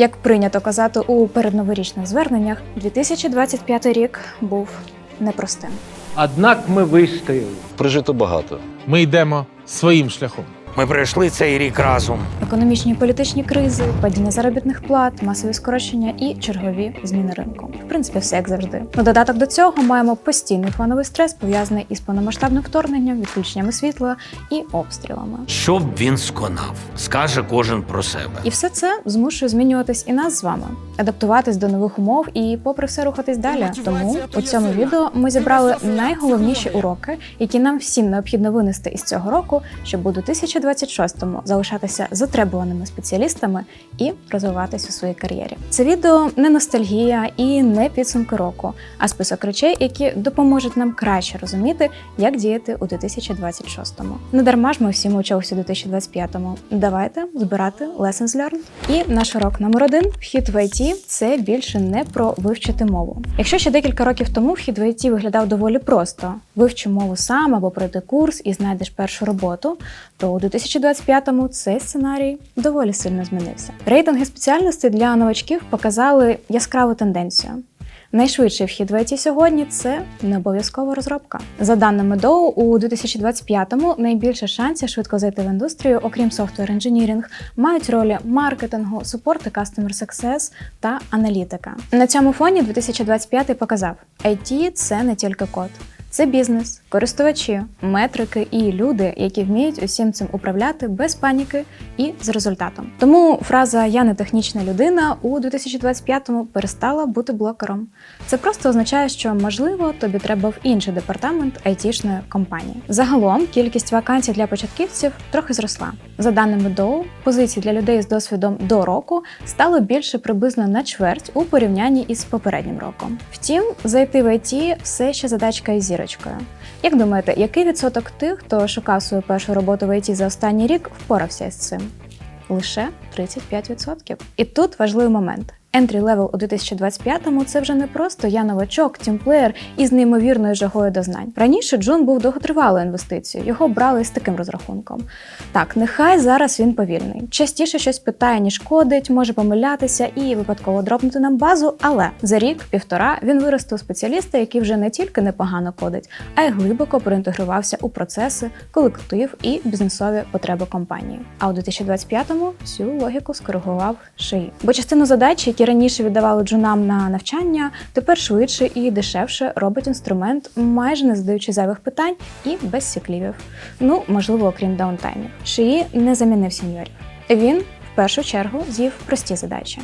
Як прийнято казати у передноворічних зверненнях, 2025 рік був непростим. Однак ми вистояли. Прожито багато. Ми йдемо своїм шляхом. Ми пройшли цей рік разом. Економічні і політичні кризи, падіння заробітних плат, масові скорочення і чергові зміни ринку. В принципі, все як завжди. На додаток до цього маємо постійний фоновий стрес, пов'язаний із повномасштабним вторгненням, відключеннями світла і обстрілами. Що б він сконав, скаже кожен про себе. І все це змушує змінюватись і нас з вами, адаптуватись до нових умов і, попри все, рухатись далі. Тому у цьому відео ми зібрали найголовніші уроки, які нам всім необхідно винести із цього року, щоб у 2026-му залишатися затребуваними спеціалістами і розвиватись у своїй кар'єрі. Це відео не ностальгія і не підсумки року, а список речей, які допоможуть нам краще розуміти, як діяти у 2026-му. Не дарма ж ми всі мовчалися у 2025-му. Давайте збирати lessons learned. І наш урок номер один вхід в IT – це більше не про вивчити мову. Якщо ще декілька років тому вхід в IT виглядав доволі просто: вивчи мову сам або пройди курс і знайдеш першу роботу, то у 2025-му цей сценарій доволі сильно змінився. Рейтинги спеціальностей для новачків показали яскраву тенденцію. Найшвидший вхід в IT сьогодні це не обов'язкова розробка. За даними Доу, у 2025-му найбільше шансів швидко зайти в індустрію, окрім софтвер інженірінг, мають ролі маркетингу, супорти Customer Success та аналітика. На цьому фоні 2025 показав: IT – це не тільки код. Це бізнес, користувачі, метрики і люди, які вміють усім цим управляти без паніки і з результатом. Тому фраза Я не технічна людина у 2025-му перестала бути блокером. Це просто означає, що можливо тобі треба в інший департамент айтішної компанії. Загалом кількість вакансій для початківців трохи зросла. За даними Доу, позицій для людей з досвідом до року стало більше приблизно на чверть у порівнянні із попереднім роком. Втім, зайти в IT все ще задачка із зірочкою. Як думаєте, який відсоток тих, хто шукав свою першу роботу в IT за останній рік, впорався з цим? Лише 35%. І тут важливий момент. Entry level у 2025-му це вже не просто я новачок, тімплеєр із неймовірною жагою до знань. Раніше Джун був довготривалою інвестицією, його брали з таким розрахунком. Так, нехай зараз він повільний. Частіше щось питає, ніж кодить, може помилятися і випадково дропнути нам базу, але за рік-півтора він виросте у спеціаліста, який вже не тільки непогано кодить, а й глибоко проінтегрувався у процеси, колектив і бізнесові потреби компанії. А у 2025-му цю логіку скоригував шиї. Бо частину задач, які раніше віддавали джунам на навчання, тепер швидше і дешевше робить інструмент, майже не задаючи зайвих питань і без сіклівів. Ну, можливо, окрім даунтаймів. Шиї не замінив сеньорів. Він в першу чергу з'їв прості задачі.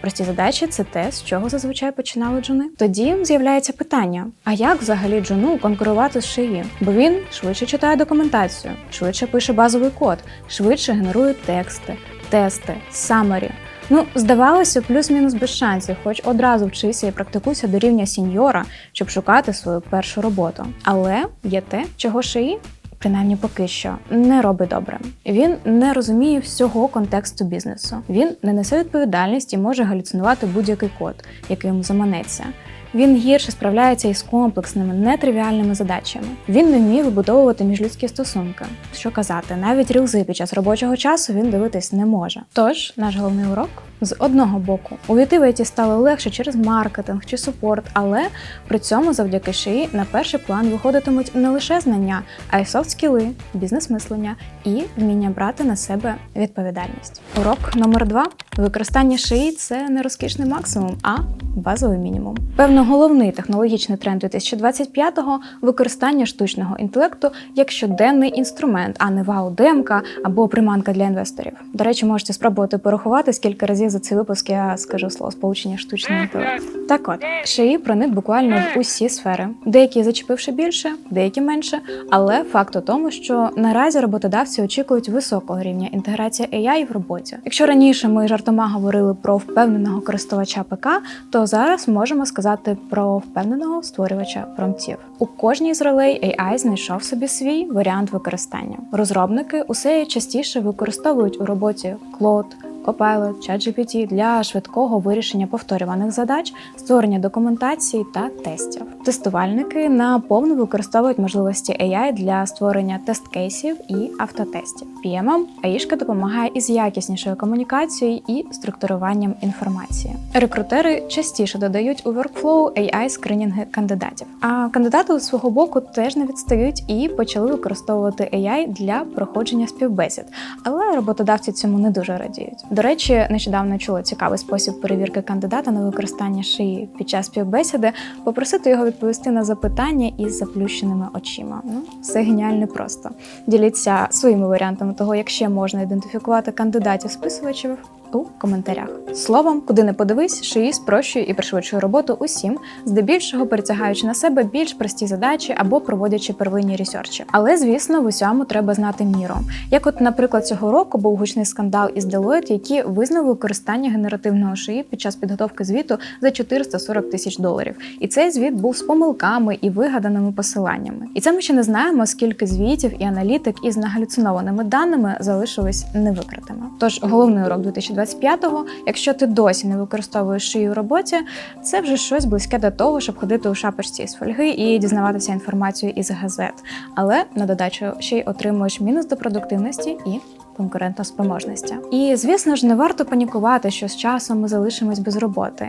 Прості задачі це те, з чого зазвичай починали джуни. Тоді з'являється питання: а як взагалі джуну конкурувати з шиї? Бо він швидше читає документацію, швидше пише базовий код, швидше генерує тексти, тести, самарі. Ну, здавалося, плюс-мінус без шансів, хоч одразу вчися і практикуйся до рівня сіньора, щоб шукати свою першу роботу. Але є те, чого шиї принаймні поки що, не робить добре. Він не розуміє всього контексту бізнесу. Він не несе відповідальність і може галюцинувати будь-який код, який йому заманеться. Він гірше справляється із комплексними, нетривіальними задачами. Він не вміє вибудовувати міжлюдські стосунки. Що казати, навіть рілзи під час робочого часу він дивитись не може. Тож, наш головний урок з одного боку, увійти в ІТ стало легше через маркетинг чи супорт, але при цьому завдяки шиї на перший план виходитимуть не лише знання, а й софт-скіли, бізнес-мислення і вміння брати на себе відповідальність. Урок номер два: використання шиї це не розкішний максимум, а базовий мінімум. Певно, головний технологічний тренд 2025-го – використання штучного інтелекту як щоденний інструмент, а не вау-демка або приманка для інвесторів. До речі, можете спробувати порахувати, скільки разів за цей випуск я скажу слово сполучення штучний інтелект. Так от, шиї проник буквально в усі сфери. Деякі зачепивши більше, деякі менше. Але факт у тому, що наразі роботодавці очікують високого рівня інтеграції AI в роботі. Якщо раніше ми жартома говорили про впевненого користувача ПК, то зараз можемо сказати про впевненого створювача промптів. У кожній з ролей AI знайшов собі свій варіант використання. Розробники усе частіше використовують у роботі Claude, Copilot, ChatGPT для швидкого вирішення повторюваних задач, створення документації та тестів. Тестувальники наповну використовують можливості AI для створення тест-кейсів і автотестів. PM АІшка допомагає із якіснішою комунікацією і структуруванням інформації. Рекрутери частіше додають у workflow AI скринінги кандидатів. А кандидати у свого боку теж не відстають і почали використовувати AI для проходження співбесід, але роботодавці цьому не дуже радіють. До речі, нещодавно чула цікавий спосіб перевірки кандидата на використання шиї під час співбесіди, попросити його відповісти на запитання із заплющеними очима. Ну, все геніально просто. Діліться своїми варіантами того, як ще можна ідентифікувати кандидатів списувачів у коментарях. Словом, куди не подивись, шиї спрощує і пришвидшує роботу усім, здебільшого перетягаючи на себе більш прості задачі або проводячи первинні ресерчі. Але звісно, в усьому треба знати міру. Як, от, наприклад, цього року був гучний скандал із Deloitte, які визнали використання генеративного шиї під час підготовки звіту за 440 тисяч доларів. І цей звіт був з помилками і вигаданими посиланнями. І це ми ще не знаємо, скільки звітів і аналітик із нагалюцинованими даними залишились невикритими. Тож головний урок 2025-го, якщо ти досі не використовуєш шию в роботі, це вже щось близьке до того, щоб ходити у шапочці з фольги і дізнаватися інформацію із газет. Але на додачу ще й отримуєш мінус до продуктивності і конкурентоспроможності. І звісно ж, не варто панікувати, що з часом ми залишимось без роботи.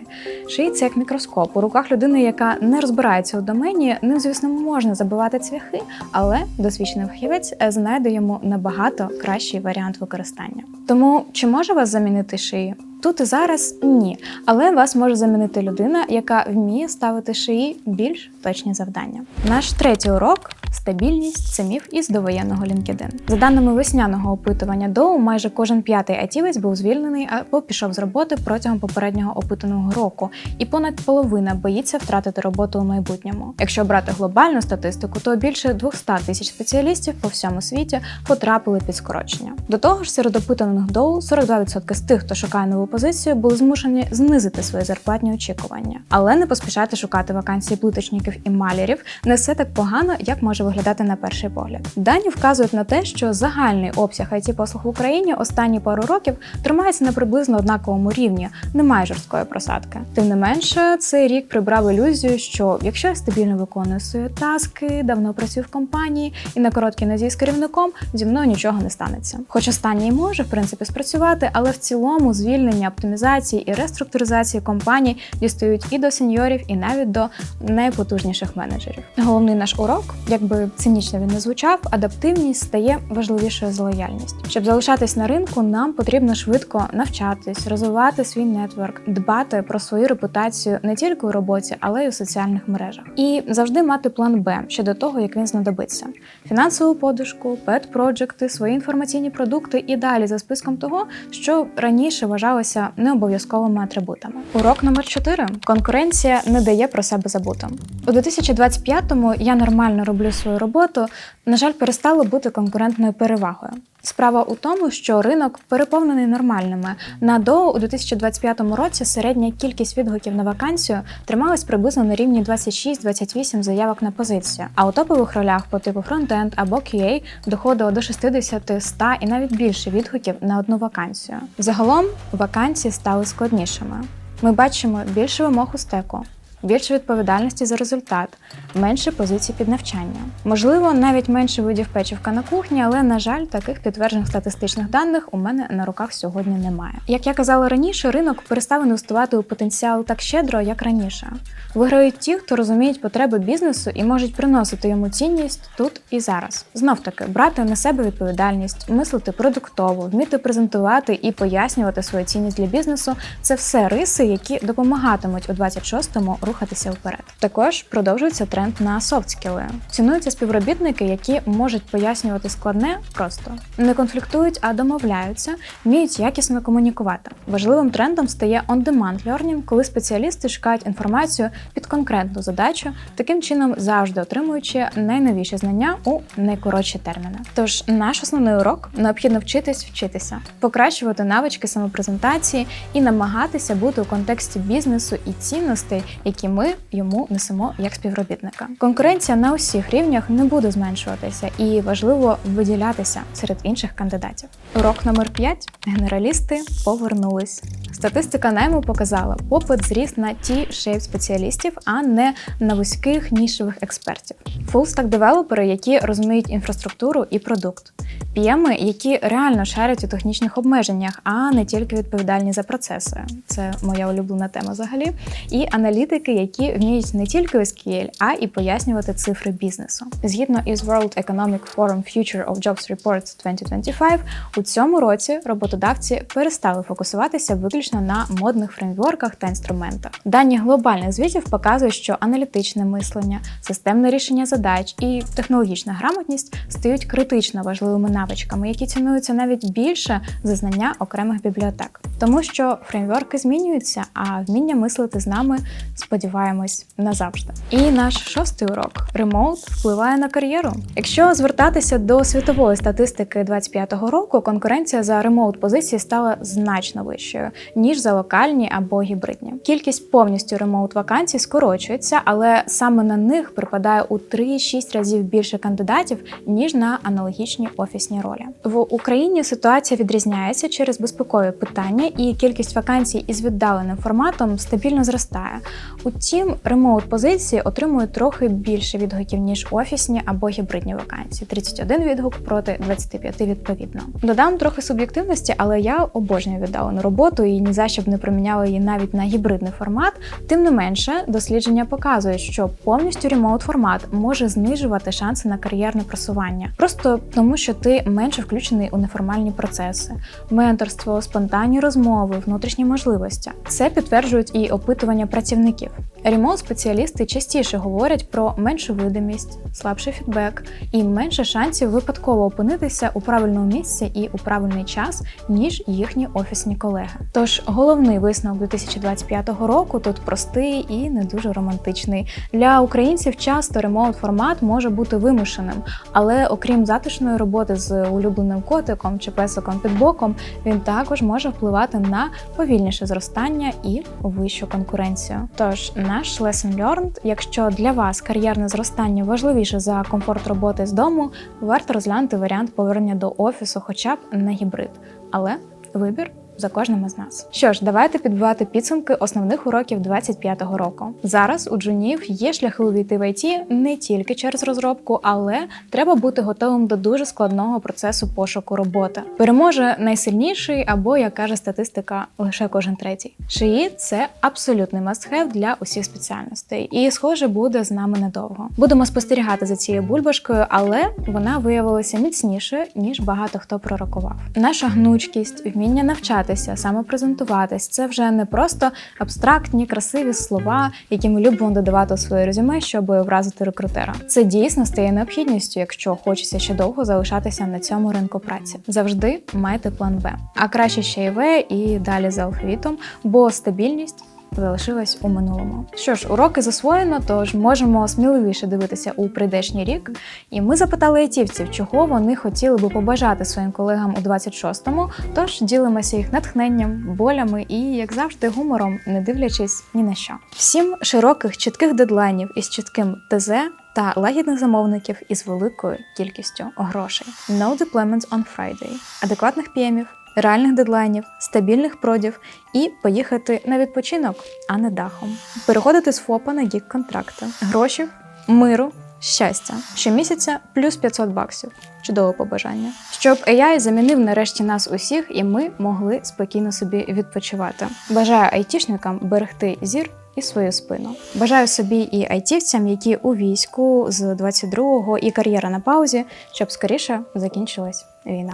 Шиї як мікроскоп у руках людини, яка не розбирається у домені. Ним, звісно, можна забивати цвяхи, але досвідчений фахівець е, знайде йому набагато кращий варіант використання. Тому чи може вас замінити шиї? Тут і зараз ні, але вас може замінити людина, яка вміє ставити шиї більш точні завдання. Наш третій урок стабільність це міф із довоєнного LinkedIn. За даними весняного опитування Доу, майже кожен п'ятий айтівець був звільнений або пішов з роботи протягом попереднього опитаного року, і понад половина боїться втратити роботу у майбутньому. Якщо брати глобальну статистику, то більше 200 тисяч спеціалістів по всьому світі потрапили під скорочення. До того ж, серед опитаних Доу 42% з тих, хто шукає нову позицію, були змушені знизити свої зарплатні очікування. Але не поспішайте шукати вакансії плиточників і малярів. Не все так погано, як може виглядати на перший погляд. Дані вказують на те, що загальний обсяг it послуг в Україні останні пару років тримається на приблизно однаковому рівні, немає жорсткої просадки. Тим не менше, цей рік прибрав ілюзію, що якщо я стабільно виконую свої таски, давно працюю в компанії і на короткій нозі з керівником, зі мною нічого не станеться. Хоч останній може в принципі спрацювати, але в цілому звільнення, оптимізації і реструктуризації компаній дістають і до сеньорів, і навіть до найпотужніших менеджерів. Головний наш урок, якби цинічно він не звучав, адаптивність стає важливішою за лояльність. Щоб залишатись на ринку, нам потрібно швидко навчатись, розвивати свій нетворк, дбати про свою репутацію не тільки у роботі, але й у соціальних мережах. І завжди мати план Б щодо того, як він знадобиться: фінансову подушку, пет-проджекти, свої інформаційні продукти і далі за списком того, що раніше вважалося необов'язковими атрибутами. Урок номер 4. конкуренція не дає про себе забути. У 2025-му я нормально роблю свою роботу. На жаль, перестало бути конкурентною перевагою. Справа у тому, що ринок переповнений нормальними. На ДОУ у 2025 році середня кількість відгуків на вакансію трималась приблизно на рівні 26-28 заявок на позицію. А у топових ролях по типу фронтенд або QA доходило до 60, 100 і навіть більше відгуків на одну вакансію. Загалом вакансії стали складнішими. Ми бачимо більше вимог у стеку, більше відповідальності за результат, менше позицій під навчання. Можливо, навіть менше видів печивка на кухні, але на жаль, таких підтверджених статистичних даних у мене на руках сьогодні немає. Як я казала раніше, ринок перестав інвестувати у потенціал так щедро, як раніше. Виграють ті, хто розуміють потреби бізнесу і можуть приносити йому цінність тут і зараз. Знов таки брати на себе відповідальність, мислити продуктово, вміти презентувати і пояснювати свою цінність для бізнесу це все риси, які допомагатимуть у 26-му рухатися вперед. Також продовжується тренд на софтскіли. Цінуються співробітники, які можуть пояснювати складне просто не конфліктують, а домовляються, вміють якісно комунікувати. Важливим трендом стає on-demand learning, коли спеціалісти шукають інформацію під конкретну задачу, таким чином завжди отримуючи найновіші знання у найкоротші терміни. Тож наш основний урок необхідно вчитись вчитися, покращувати навички самопрезентації і намагатися бути у контексті бізнесу і цінностей, які які ми йому несемо як співробітника. Конкуренція на усіх рівнях не буде зменшуватися, і важливо виділятися серед інших кандидатів. Урок номер 5. Генералісти повернулись. Статистика найму показала, попит зріс на ті шейп спеціалістів, а не на вузьких нішевих експертів. Фулстак девелопери, які розуміють інфраструктуру і продукт. PM, які реально шарять у технічних обмеженнях, а не тільки відповідальні за процеси. Це моя улюблена тема взагалі. І аналітики, які вміють не тільки SQL, а і пояснювати цифри бізнесу. Згідно із World Economic Forum Future of Jobs Reports 2025, у цьому році роботодавці перестали фокусуватися виключно на модних фреймворках та інструментах. Дані глобальних звітів показують, що аналітичне мислення, системне рішення задач і технологічна грамотність стають критично важливими навичками, які цінуються навіть більше за знання окремих бібліотек. Тому що фреймворки змінюються, а вміння мислити з нами, сподіваємось, назавжди. І наш шостий урок ремоут впливає на кар'єру. Якщо звертатися до світової статистики 25-го року, конкуренція за ремоут позиції стала значно вищою ніж за локальні або гібридні. Кількість повністю ремоут вакансій скорочується, але саме на них припадає у 3-6 разів більше кандидатів ніж на аналогічні офісні ролі. В Україні ситуація відрізняється через безпекові питання, і кількість вакансій із віддаленим форматом стабільно зростає. Утім, ремоут позиції отримують трохи більше відгуків ніж офісні або гібридні вакансії 31 відгук проти 25 відповідно. Додам трохи суб'єктивності, але я обожнюю віддалену роботу і ні за що б не проміняла її навіть на гібридний формат. Тим не менше, дослідження показують, що повністю ремоут формат може знижувати шанси на кар'єрне просування, просто тому, що ти менше включений у неформальні процеси, менторство, спонтанні розмови, внутрішні можливості. Це підтверджують і опитування працівників. Ремоут спеціалісти частіше говорять про меншу видимість, слабший фідбек і менше шансів випадково опинитися у правильному місці і у правильний час, ніж їхні офісні колеги. Тож головний висновок 2025 року тут простий і не дуже романтичний. Для українців часто ремоут формат може бути вимушеним, але окрім затишної роботи з улюбленим котиком чи песиком під боком, він також може впливати на повільніше зростання і вищу конкуренцію. Тож наш lesson learned, якщо для вас кар'єрне зростання важливіше за комфорт роботи з дому, варто розглянути варіант повернення до офісу, хоча б на гібрид. Але вибір за кожним із нас. Що ж, давайте підбивати підсумки основних уроків 25-го року. Зараз у джунів є шляхи увійти в IT не тільки через розробку, але треба бути готовим до дуже складного процесу пошуку роботи. Переможе найсильніший або, як каже статистика, лише кожен третій. ШИІ – це абсолютний must-have для усіх спеціальностей, і схоже буде з нами недовго. Будемо спостерігати за цією бульбашкою, але вона виявилася міцніше ніж багато хто пророкував. Наша гнучкість, вміння навчатися, самопрезентуватись це вже не просто абстрактні, красиві слова, які ми любимо додавати у своє резюме, щоб вразити рекрутера. Це дійсно стає необхідністю, якщо хочеться ще довго залишатися на цьому ринку праці. Завжди майте план Б, а краще ще й В і далі за алфавітом, бо стабільність залишилась у минулому. Що ж, уроки засвоєно, тож можемо сміливіше дивитися у прийдешній рік. І ми запитали айтівців, чого вони хотіли би побажати своїм колегам у 26-му, Тож ділимося їх натхненням, болями і, як завжди, гумором, не дивлячись ні на що. Всім широких, чітких дедлайнів із чітким ТЗ. Та лагідних замовників із великою кількістю грошей. No deployments on Friday, адекватних п'ємів, реальних дедлайнів, стабільних продів і поїхати на відпочинок, а не дахом. Переходити з ФОПа на гік контракти, гроші, миру, щастя. Щомісяця плюс 500 баксів. Чудове побажання. Щоб AI замінив нарешті нас усіх, і ми могли спокійно собі відпочивати. Бажаю айтішникам берегти зір. І свою спину бажаю собі і айтівцям, які у війську з 22-го і кар'єра на паузі, щоб скоріше закінчилась війна.